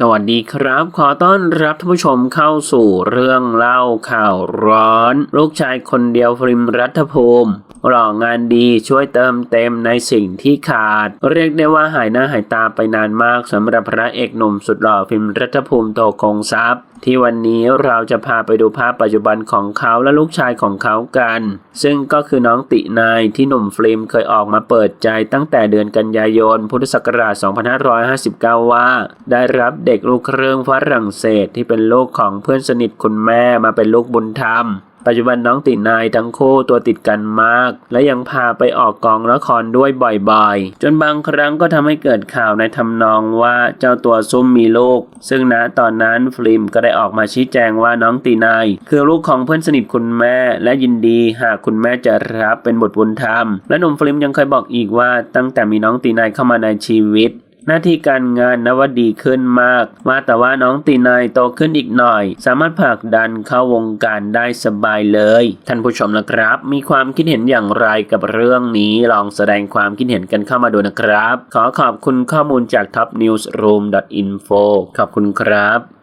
สวัสดีครับ ขอต้อนรับท่านผู้ชมเข้าสู่เรื่องเล่าข่าวร้อน ลูกชายคนเดียวฟริมรัฐภูมิ หล่องานดีช่วยเติมเต็มในสิ่งที่ขาด เรียกได้ว่าหายหน้าหายตาไปนานมากสำหรับพระเอกหนุ่มสุดหล่อฟิล์มรัฐภูมิโตคงทรัพย์ที่วันนี้เราจะพาไปดูภาพปัจจุบันของเขาและลูกชายของเขากัน ซึ่งก็คือน้องตินายที่หนุ่มฟิล์มเคยออกมาเปิดใจตั้งแต่เดือนกันยายน พุทธศักราช 2559 ว่า ได้รับเด็กลูกเครึ่องฝรั่งเศสที่เป็นลูกของเพื่อนสนิทคุณแม่มาเป็นลูกบุญธรรม ปัจจุบันน้องตินายทั้งคู่ตัวติดกันมาก และยังพาไปออกกองละครด้วยบ่อยๆ จนบางครั้งก็ทำให้เกิดข่าวในทำนองว่าเจ้าตัวซุ่มมีลูก ซึ่งณตอนนั้นฟล์มก็ได้ออกมาชี้แจงว่าน้องตินายคือลูกของเพื่อนสนิทคุณแม่ และยินดีหากคุณแม่จะรับเป็นบุตรบุญธรรม และหนุ่มฟล์มยังเคยบอกอีกว่าตั้งแต่มีน้องตินายเข้ามาในชีวิต หน้าที่การงานนวดีขึ้นมาก ว่าแต่ว่าน้องตีนายโตขึ้นอีกหน่อย สามารถผลักดันเข้าวงการได้สบายเลย ท่านผู้ชมนะครับ มีความคิดเห็นอย่างไรกับเรื่องนี้ลองแสดงความคิดเห็นกันเข้ามาดูนะครับ ขอขอบคุณข้อมูลจาก topnewsroom.info ขอบคุณครับ